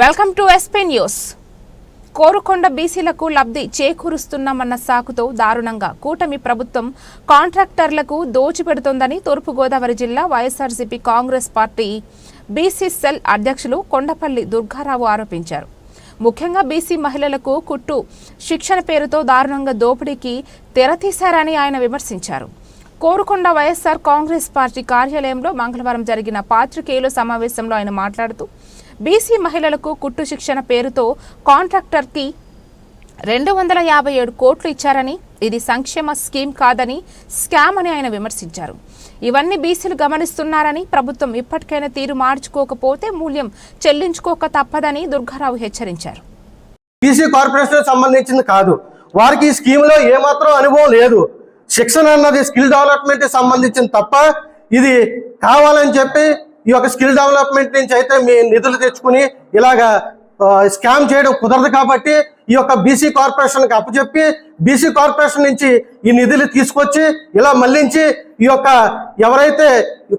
Welcome to SP news. Korukonda బీసీలకు లబ్ధి చేకూరుస్తున్నామన్న సాకుతో దారుణంగా కూటమి ప్రభుత్వం కాంట్రాక్టర్లకు దోచిపెడుతోందని తూర్పుగోదావరి జిల్లా YSRCP Congress party BC cell అధ్యక్షులు కొండపల్లి దుర్గారావు ఆరోపించారు. ముఖ్యంగా బీసీ మహిళలకు కుట్టు శిక్షణ పేరుతో దారుణంగా దోపిడీకి తెరతీశారని ఆయన విమర్శించారు. కోరుకొండ వైఎస్ఆర్ కాంగ్రెస్ పార్టీ కార్యాలయంలో మంగళవారం జరిగిన పాత్రికేయుల సమావేశంలో ఆయన మాట్లాడుతూ బీసీ మహిళలకు కుట్టు శిక్షణ పేరుతో కాంట్రాక్టర్కి రెండు వందల యాభై ఏడు కోట్లు ఇచ్చారని ఇది సంక్షేమ స్కీమ్ కాదని స్కామ్ అని ఆయన విమర్శించారు. ఇవన్నీ బీసీలు గమనిస్తున్నారని ప్రభుత్వం ఇప్పటికైనా తీరు మార్చుకోకపోతే మూల్యం చెల్లించుకోక తప్పదని దుర్గారావు హెచ్చరించారు. బీసీ కార్పొరేషన్ సంబంధించింది కాదు. వారికి ఈ స్కీమ్లో ఏమాత్రం అనుభవం లేదు. శిక్షణ అన్నది స్కిల్ డెవలప్మెంట్ సంబంధించింది తప్ప ఇది కావాలని చెప్పి ఈ యొక్క స్కిల్ డెవలప్మెంట్ నుంచి అయితే మీ నిధులు తెచ్చుకుని ఇలాగా స్కామ్ చేయడం కుదరదు కాబట్టి ఈ యొక్క బీసీ కార్పొరేషన్కి అప్పచెప్పి బీసీ కార్పొరేషన్ నుంచి ఈ నిధులు తీసుకొచ్చి ఇలా మళ్ళించి ఈ యొక్క ఎవరైతే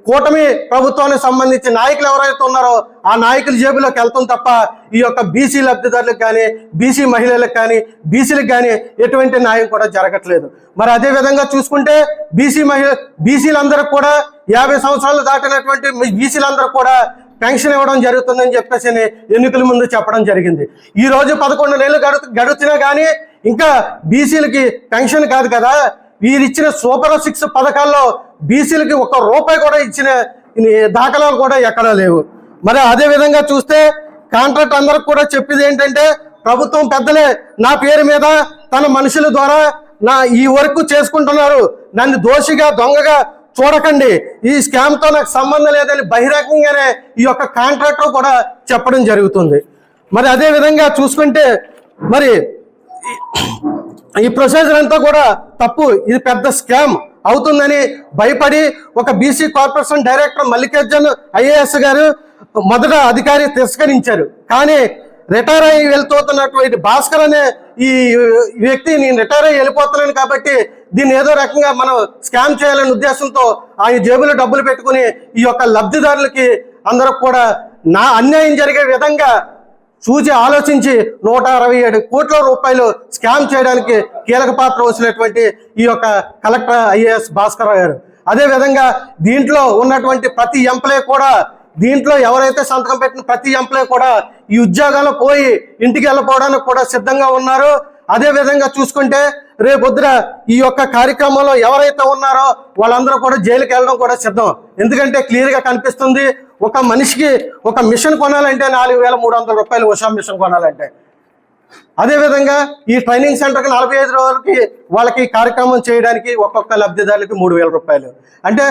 కూటమి ప్రభుత్వానికి సంబంధించి నాయకులు ఎవరైతే ఉన్నారో ఆ నాయకుల జేబులోకి వెళ్తుంది తప్ప ఈ యొక్క బీసీ లబ్ధిదారులకు కానీ బీసీ మహిళలకు కానీ బీసీలకు కానీ ఎటువంటి న్యాయం కూడా జరగట్లేదు. మరి అదే విధంగా చూసుకుంటే బీసీ మహిళ బీసీలందరూ కూడా యాభై సంవత్సరాలు దాటినటువంటి బీసీలందరూ కూడా పెన్షన్ ఇవ్వడం జరుగుతుందని చెప్పేసి ఎన్నికల ముందు చెప్పడం జరిగింది. ఈ రోజు పదకొండు నెలలు గడు గడుతున్నా కానీ ఇంకా బీసీలకి పెన్షన్ కాదు కదా. వీరు ఇచ్చిన సూపర్ సిక్స్ పథకాల్లో బీసీలకి ఒక్క రూపాయి కూడా ఇచ్చిన దాఖలాలు కూడా ఎక్కడా లేవు. మరి అదే విధంగా చూస్తే కాంట్రాక్ట్ అందరికి కూడా చెప్పేది ఏంటంటే ప్రభుత్వం పెద్దలే నా పేరు మీద తన మనుషుల ద్వారా నా ఈ వర్క్ చేసుకుంటున్నారు. నన్ను దోషిగా దొంగగా చూడకండి. ఈ స్కామ్తో నాకు సంబంధం లేదని బహిరంగంగానే ఈ యొక్క కాంట్రాక్టర్ కూడా చెప్పడం జరుగుతుంది. మరి అదే విధంగా చూసుకుంటే మరి ఈ- ఈ ప్రొసీజర్ అంతా కూడా తప్పు. ఇది పెద్ద స్కామ్ అవుతుందని భయపడి ఒక BC corporation director Mallikarjun IAS గారు మొదట అధికారి తిరస్కరించారు. కానీ రిటైర్ అయ్యి వెళ్తున్నటువంటి భాస్కర్ అనే ఈ వ్యక్తి నేను రిటైర్ అయ్యి వెళ్ళిపోతున్నాను కాబట్టి దీన్ని ఏదో రకంగా మనం స్కామ్ చేయాలనే ఉద్దేశంతో ఆయన జేబులో డబ్బులు పెట్టుకుని ఈ యొక్క లబ్ధిదారులకి అందరూ కూడా నా అన్యాయం జరిగే విధంగా చూచి ఆలోచించి నూట అరవై ఏడు కోట్ల రూపాయలు స్కామ్ చేయడానికి కీలక పాత్ర వహించినటువంటి ఈ యొక్క కలెక్టర్ ఐఏఎస్ భాస్కర్ గారు. అదే విధంగా దీంట్లో ఉన్నటువంటి ప్రతి ఎంప్లాయీ కూడా దీంట్లో ఎవరైతే సంతకం పెట్టిన ప్రతి ఎంప్లాయ్ కూడా ఈ ఉద్యోగాలు పోయి ఇంటికి వెళ్ళిపోవడానికి కూడా సిద్ధంగా ఉన్నారు. అదే విధంగా చూసుకుంటే రేపొద్దున ఈ యొక్క కార్యక్రమంలో ఎవరైతే ఉన్నారో వాళ్ళందరూ కూడా జైలుకి వెళ్ళడం కూడా సిద్ధం. ఎందుకంటే క్లియర్గా కనిపిస్తుంది ఒక మనిషికి ఒక మిషన్ కొనాలంటే నాలుగు వేల మూడు వందల రూపాయలు ఉషా మిషన్ కొనాలంటే. అదేవిధంగా ఈ ట్రైనింగ్ సెంటర్కి నలభై ఐదు రోజులకి వాళ్ళకి కార్యక్రమం చేయడానికి ఒక్కొక్క లబ్ధిదారులకి మూడు వేల రూపాయలు. అంటే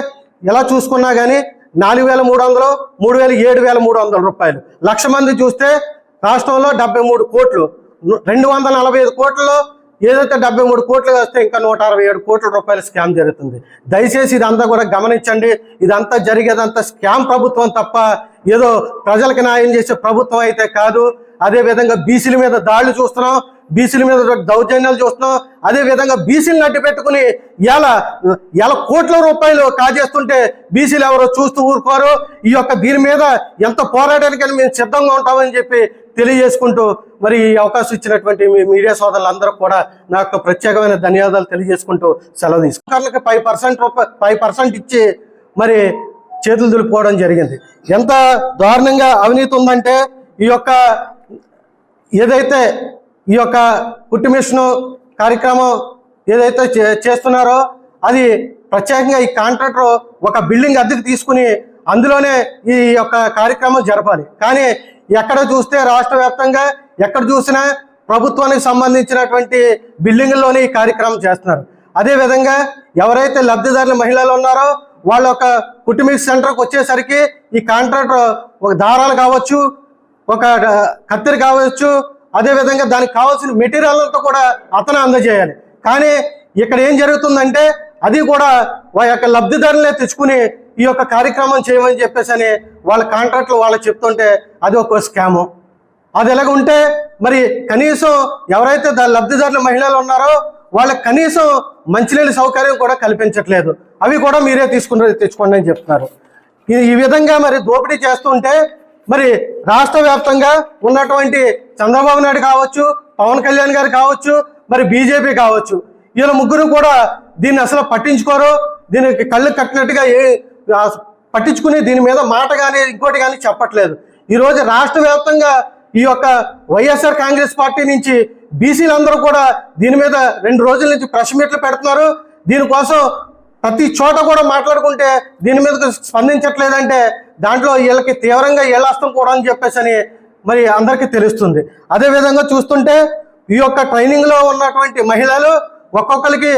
ఎలా చూసుకున్నా కానీ నాలుగు వేల మూడు వందలు మూడు వేల ఏడు వేల మూడు వందల రూపాయలు. లక్ష మంది చూస్తే రాష్ట్రంలో డెబ్బై మూడు కోట్లు. రెండు వందల నలభై ఐదు కోట్లలో ఏదైతే డెబ్బై మూడు కోట్లు వస్తే ఇంకా నూట అరవై ఏడు కోట్ల రూపాయల స్కామ్ జరుగుతుంది. దయచేసి ఇదంతా కూడా గమనించండి. ఇదంతా జరిగేదంతా స్కామ్ ప్రభుత్వం తప్ప ఏదో ప్రజలకు న్యాయం చేసే ప్రభుత్వం అయితే కాదు. అదే విధంగా బీసీల మీద దాడులు చూస్తున్నాం. బీసీల మీద దౌర్జన్యాలు చూస్తున్నాం. అదే విధంగా బీసీలను అడ్డు పెట్టుకుని ఎలా ఎలా కోట్ల రూపాయలు కాజేస్తుంటే బీసీలు ఎవరో చూస్తూ ఊరుకోరు. ఈ యొక్క దీని మీద ఎంత పోరాటానికైనా మేము సిద్ధంగా ఉంటామని చెప్పి తెలియజేసుకుంటూ మరి ఈ అవకాశం ఇచ్చినటువంటి మీ మీడియా సోదరులందరూ కూడా నా యొక్క ప్రత్యేకమైన ధన్యవాదాలు తెలియజేసుకుంటూ సెలవు తీసుకుంటారు ఫైవ్ పర్సెంట్ రూపాయ ఫైవ్ పర్సెంట్ ఇచ్చి మరి చేతులు దులుపుకోవడం జరిగింది. ఎంత దారుణంగా అవినీతి ఉందంటే ఈ యొక్క ఏదైతే ఈ యొక్క కుట్టు మిషన్ కార్యక్రమం ఏదైతే చే- చేస్తున్నారో అది ప్రత్యేకంగా ఈ కాంట్రాక్టర్ ఒక బిల్డింగ్ అద్దెకు తీసుకుని అందులోనే ఈ యొక్క కార్యక్రమం జరపాలి. కానీ ఎక్కడ చూస్తే రాష్ట్ర వ్యాప్తంగా ఎక్కడ చూసినా ప్రభుత్వానికి సంబంధించినటువంటి బిల్డింగ్లోనే ఈ కార్యక్రమం చేస్తున్నారు. అదేవిధంగా ఎవరైతే లబ్ధిదారుల మహిళలు ఉన్నారో వాళ్ళ ఒక కుటుంబిక్ సెంటర్కి వచ్చేసరికి ఈ కాంట్రాక్టర్ ఒక దారాలు కావచ్చు ఒక కత్తిరి కావచ్చు అదే విధంగా దానికి కావాల్సిన మెటీరియల్తో కూడా అతను అందజేయాలి. కానీ ఇక్కడ ఏం జరుగుతుందంటే అది కూడా వారి యొక్క లబ్ధిదారులే తెచ్చుకుని ఈ యొక్క కార్యక్రమం చేయమని చెప్పేసి అని వాళ్ళ కాంట్రాక్ట్లు వాళ్ళు చెప్తుంటే అది ఒక స్కాము. అది ఎలాగ ఉంటే మరి కనీసం ఎవరైతే దాని లబ్ధిదారుల మహిళలు ఉన్నారో వాళ్ళకి కనీసం మంచినీళ్ళ సౌకర్యం కూడా కల్పించట్లేదు. అవి కూడా మీరే తీసుకుని తెచ్చుకోండి అని చెప్తున్నారు. ఈ విధంగా మరి దోపిడీ చేస్తుంటే మరి రాష్ట్ర వ్యాప్తంగా ఉన్నటువంటి చంద్రబాబు నాయుడు కావచ్చు పవన్ కళ్యాణ్ గారు కావచ్చు మరి బీజేపీ కావచ్చు వీళ్ళ ముగ్గురు కూడా దీన్ని అసలు పట్టించుకోరు. దీనికి కళ్ళు కట్టినట్టుగా ఏ పట్టించుకుని దీని మీద మాట కానీ ఇంకోటి కానీ చెప్పట్లేదు. ఈరోజు రాష్ట్ర వ్యాప్తంగా ఈ యొక్క వైఎస్ఆర్ కాంగ్రెస్ పార్టీ నుంచి బీసీలందరూ కూడా దీని మీద రెండు రోజుల నుంచి ప్రెస్ మీట్లు పెడుతున్నారు. దీనికోసం ప్రతి చోట కూడా మాట్లాడుకుంటే దీని మీద స్పందించట్లేదంటే దాంట్లో వీళ్ళకి తీవ్రంగా ఏలాస్తం కూడా అని చెప్పేసి అని మరి అందరికీ తెలుస్తుంది. అదేవిధంగా చూస్తుంటే ఈ యొక్క ట్రైనింగ్లో ఉన్నటువంటి మహిళలు ఒక్కొక్కరికి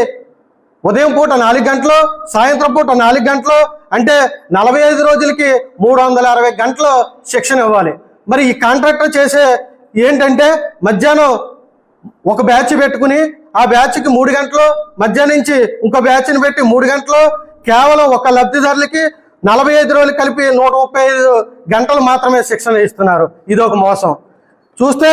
ఉదయం పూట నాలుగు గంటలు సాయంత్రం పూట నాలుగు గంటలు అంటే నలభై ఐదు రోజులకి మూడు వందల అరవై గంటలు శిక్షణ ఇవ్వాలి. మరి ఈ కాంట్రాక్టర్ చేసే ఏంటంటే మధ్యాహ్నం ఒక బ్యాచ్ పెట్టుకుని ఆ బ్యాచ్కి మూడు గంటలు మధ్యాహ్నం నుంచి ఇంకో బ్యాచ్ని పెట్టి మూడు గంటలు కేవలం ఒక లబ్ధిదారులకి నలభై ఐదు రోజులు కలిపి నూట ముప్పై ఐదు గంటలు మాత్రమే శిక్షణ ఇస్తున్నారు. ఇది ఒక మోసం. చూస్తే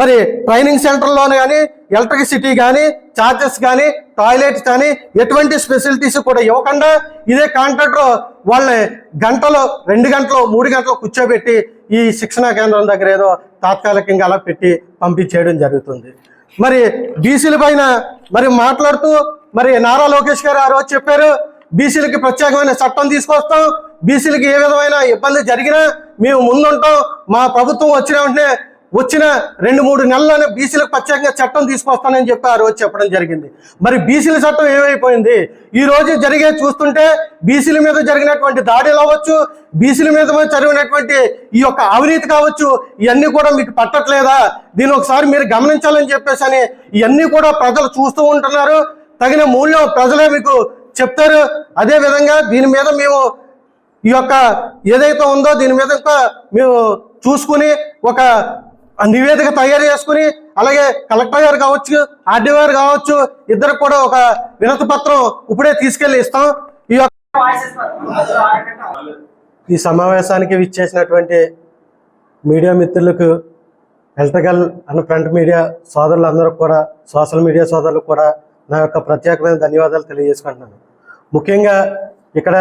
మరి ట్రైనింగ్ సెంటర్లోనే కానీ ఎలక్ట్రిసిటీ కానీ చార్జెస్ కానీ టాయిలెట్స్ కానీ ఎటువంటి ఫెసిలిటీస్ కూడా ఇవ్వకుండా ఇదే కాంట్రాక్టర్ వాళ్ళని గంటలు రెండు గంటలు మూడు గంటలు కూర్చోబెట్టి ఈ శిక్షణా కేంద్రం దగ్గర ఏదో తాత్కాలికంగా అలా పెట్టి పంపించేయడం జరుగుతుంది. మరి బీసీల పైన మరి మాట్లాడుతూ మరి నారా లోకేష్ గారు ఆ రోజు చెప్పారు బీసీలకి ప్రత్యేకమైన చట్టం తీసుకొస్తాం. బీసీలకి ఏ విధమైన ఇబ్బంది జరిగినా మేము ముందుంటాం. మా ప్రభుత్వం వచ్చిన వెంటనే వచ్చిన రెండు మూడు నెలల్లోనే బీసీలకు ప్రత్యేకంగా చట్టం తీసుకొస్తానని చెప్పి ఆ రోజు చెప్పడం జరిగింది. మరి బీసీల చట్టం ఏమైపోయింది? ఈ రోజు జరిగే చూస్తుంటే బీసీల మీద జరిగినటువంటి దాడులు అవ్వచ్చు బీసీల మీద జరిగినటువంటి ఈ యొక్క అవినీతి కావచ్చు ఇవన్నీ కూడా మీకు పట్టట్లేదా? దీన్ని ఒకసారి మీరు గమనించాలని చెప్పేసి అని ఇవన్నీ కూడా ప్రజలు చూస్తూ ఉంటున్నారు. తగిన మూల్యం ప్రజలే మీకు చెప్తారు. అదే విధంగా దీని మీద మేము ఈ యొక్క ఏదైతే ఉందో దీని మీద ఇంకా మేము చూసుకుని ఒక నివేదిక తయారు చేసుకుని అలాగే కలెక్టర్ గారు కావచ్చు ఆర్డీ గారు కావచ్చు ఇద్దరు కూడా ఒక వినతి పత్రం ఇప్పుడే తీసుకెళ్ళి ఇస్తాం. ఈ యొక్క ఈ సమావేశానికి విచ్చేసినటువంటి మీడియా మిత్రులకు ఎలక్ట్రికల్ అండ్ ప్రింట్ మీడియా సోదరులందరూ కూడా సోషల్ మీడియా సోదరులకు కూడా నా యొక్క ప్రత్యేకమైన ధన్యవాదాలు తెలియజేసుకుంటున్నాను. ముఖ్యంగా ఇక్కడ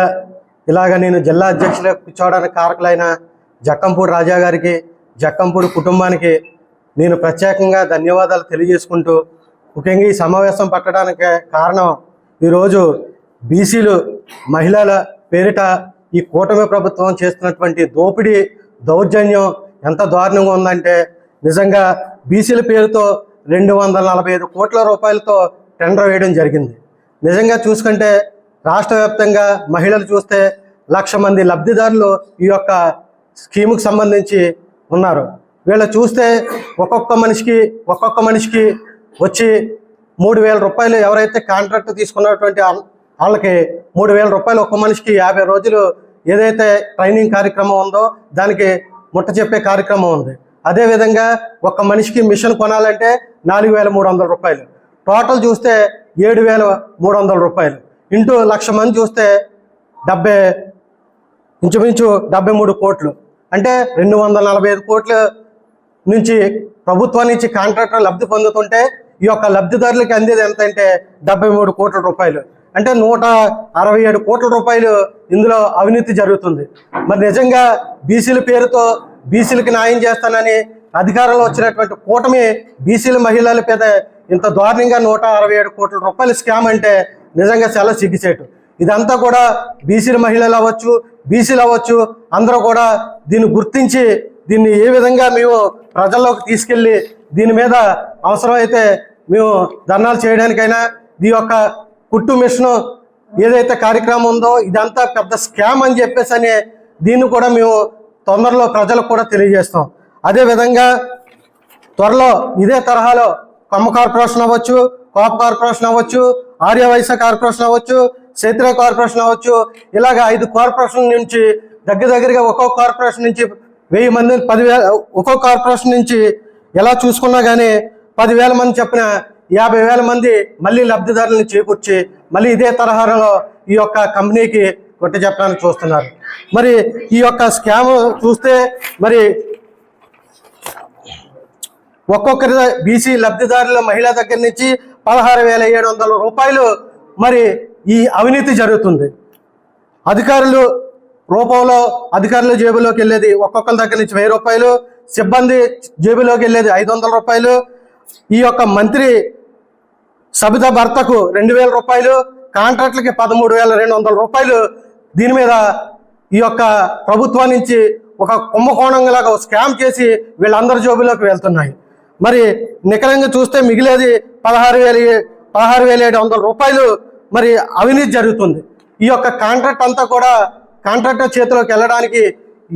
ఇలాగ నేను జిల్లా అధ్యక్షులు కూర్చోవడానికి కారకులైన జక్కంపూడి రాజా గారికి జక్కంపూడి కుటుంబానికి నేను ప్రత్యేకంగా ధన్యవాదాలు తెలియజేసుకుంటూ ముఖ్యంగా ఈ సమావేశం పట్టడానికి కారణం ఈరోజు బీసీలు మహిళల పేరిట ఈ కూటమి ప్రభుత్వం చేస్తున్నటువంటి దోపిడీ దౌర్జన్యం ఎంత దారుణంగా ఉందంటే నిజంగా బీసీల పేరుతో రెండు వందల నలభై ఐదు కోట్ల రూపాయలతో టెండర్ వేయడం జరిగింది. నిజంగా చూసుకుంటే రాష్ట్ర వ్యాప్తంగా మహిళలు చూస్తే లక్ష మంది లబ్ధిదారులు ఈ యొక్క స్కీముకు సంబంధించి ఉన్నారు. వీళ్ళు చూస్తే ఒక్కొక్క మనిషికి ఒక్కొక్క మనిషికి వచ్చి మూడు వేల రూపాయలు ఎవరైతే కాంట్రాక్ట్ తీసుకున్నటువంటి వాళ్ళకి మూడు వేల రూపాయలు ఒక్క మనిషికి యాభై రోజులు ఏదైతే ట్రైనింగ్ కార్యక్రమం ఉందో దానికి ముట్ట చెప్పే కార్యక్రమం ఉంది. అదేవిధంగా ఒక్క మనిషికి మిషన్ కొనాలంటే నాలుగు వేల మూడు వందల రూపాయలు. టోటల్ చూస్తే ఏడు వేల మూడు వందల రూపాయలు. ఇంటూ లక్ష మంది చూస్తే డెబ్బై ఇంచుమించు డెబ్బై మూడు కోట్లు. అంటే రెండు వందల నలభై ఐదు కోట్ల నుంచి ప్రభుత్వం నుంచి కాంట్రాక్టర్ లబ్ధి పొందుతుంటే ఈ యొక్క లబ్ధిదారులకి అందేది ఎంత అంటే డెబ్బై మూడు కోట్ల రూపాయలు. అంటే నూట అరవై ఏడు కోట్ల రూపాయలు ఇందులో అవినీతి జరుగుతుంది. మరి నిజంగా బీసీల పేరుతో బీసీలకి న్యాయం చేస్తానని అధికారంలో వచ్చినటువంటి కూటమి బీసీల మహిళల పేద ఇంత దారుణంగా నూట అరవై ఏడు కోట్ల రూపాయల స్కామ్ అంటే నిజంగా చాలా సిగ్గుచేటు. ఇదంతా కూడా బీసీల మహిళలు అవ్వచ్చు బీసీలు అవ్వచ్చు అందరూ కూడా దీన్ని గుర్తించి దీన్ని ఏ విధంగా మేము ప్రజల్లోకి తీసుకెళ్ళి దీని మీద అవసరమైతే మేము ధర్నాలు చేయడానికైనా ఈ యొక్క కుట్టు మిషన్ ఏదైతే కార్యక్రమం ఉందో ఇదంతా పెద్ద స్కామ్ అని చెప్పేసి అని దీన్ని కూడా మేము తొందరలో ప్రజలకు కూడా తెలియజేస్తాం. అదేవిధంగా త్వరలో ఇదే తరహాలో కమ్మ కార్పొరేషన్ అవ్వచ్చు కోప కార్పొరేషన్ అవ్వచ్చు ఆర్య వైశ్య కార్పొరేషన్ అవ్వచ్చు క్షేత్ర కార్పొరేషన్ అవ్వచ్చు. ఇలాగ ఐదు కార్పొరేషన్ నుంచి దగ్గర దగ్గరగా ఒక్కొక్క కార్పొరేషన్ నుంచి వెయ్యి మంది పదివేల ఒక్కొక్క కార్పొరేషన్ నుంచి ఎలా చూసుకున్నా కానీ పదివేల మంది చెప్పిన యాభై వేల మంది మళ్ళీ లబ్ధిదారులను చేకూర్చి మళ్ళీ ఇదే తరహాలో ఈ యొక్క కంపెనీకి కొట్టి చెప్పడానికి చూస్తున్నారు. మరి ఈ యొక్క స్కామ్ చూస్తే మరి ఒక్కొక్కరి బీసీ లబ్ధిదారుల మహిళ దగ్గర నుంచి పదహారు వేల ఏడు వందల రూపాయలు మరి ఈ అవినీతి జరుగుతుంది. అధికారులు రూపంలో అధికారుల జేబులోకి వెళ్ళేది ఒక్కొక్కరి దగ్గర నుంచి వెయ్యి రూపాయలు సిబ్బంది జేబులోకి వెళ్ళేది ఐదు వందల రూపాయలు. ఈ యొక్క మంత్రి సబిత భర్తకు రెండు వేల రూపాయలు కాంట్రాక్టులకి పదమూడు వేల రెండు వందల రూపాయలు. దీని మీద ఈ యొక్క ప్రభుత్వం నుంచి ఒక కుంభకోణంలాగా స్కామ్ చేసి వీళ్ళందరి జోబులోకి వెళ్తున్నాయి. మరి నికరంగా చూస్తే మిగిలేది పదహారు వేల పదహారు వేల ఏడు వందల రూపాయలు మరి అవినీతి జరుగుతుంది. ఈ యొక్క కాంట్రాక్ట్ అంతా కూడా కాంట్రాక్టర్ చేతిలోకి వెళ్ళడానికి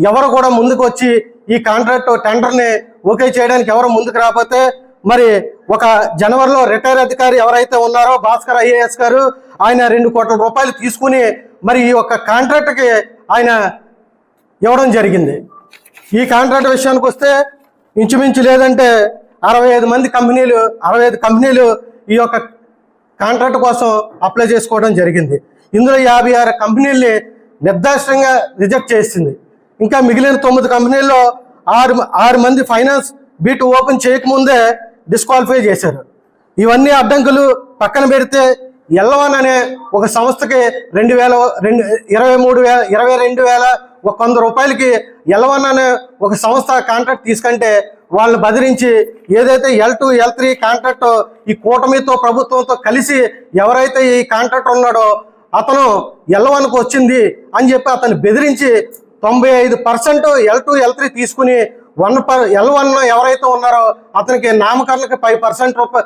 ఎవరు కూడా ముందుకు వచ్చి ఈ కాంట్రాక్ట్ టెండర్ని ఓకే చేయడానికి ఎవరు ముందుకు రాకపోతే మరి ఒక జనవరిలో రిటైర్ అధికారి ఎవరైతే ఉన్నారో భాస్కర్ ఐఏఎస్ గారు ఆయన రెండు కోట్ల రూపాయలు తీసుకుని మరి ఈ యొక్క కాంట్రాక్ట్కి ఆయన ఇవ్వడం జరిగింది. ఈ కాంట్రాక్ట్ విషయానికి వస్తే ఇంచుమించు లేదంటే అరవై ఐదు మంది కంపెనీలు అరవై ఐదు కంపెనీలు ఈ యొక్క కాంట్రాక్ట్ కోసం అప్లై చేసుకోవడం జరిగింది. ఇందులో యాభై ఆరు కంపెనీల్ని నిర్దాష్టంగా రిజెక్ట్ చేసింది. ఇంకా మిగిలిన తొమ్మిది కంపెనీల్లో ఆరు ఆరు మంది ఫైనాన్స్ బీట్ ఓపెన్ చేయకముందే డిస్క్వాలిఫై చేశారు. ఇవన్నీ అడ్డంకులు పక్కన పెడితే ఎల్లవన్ అనే ఒక సంస్థకి రెండు వేల రెండు ఇరవై మూడు వేల ఇరవై రెండు వేల ఒక వంద రూపాయలకి ఎల్లవన్ అనే ఒక సంస్థ కాంట్రాక్ట్ తీసుకుంటే వాళ్ళని బదిరించి ఏదైతే L two L three contract ఈ కూటమితో ప్రభుత్వంతో కలిసి ఎవరైతే ఈ కాంట్రాక్ట్ ఉన్నాడో అతను ఎల్లవన్కు వచ్చింది అని చెప్పి అతను బెదిరించి తొంభై ఐదు percent L two L three తీసుకుని వన్ పర్ ఎల్ వన్ ఎవరైతే ఉన్నారో అతనికి నామకరణకి ఫైవ్ పర్సెంట్ రూపాయ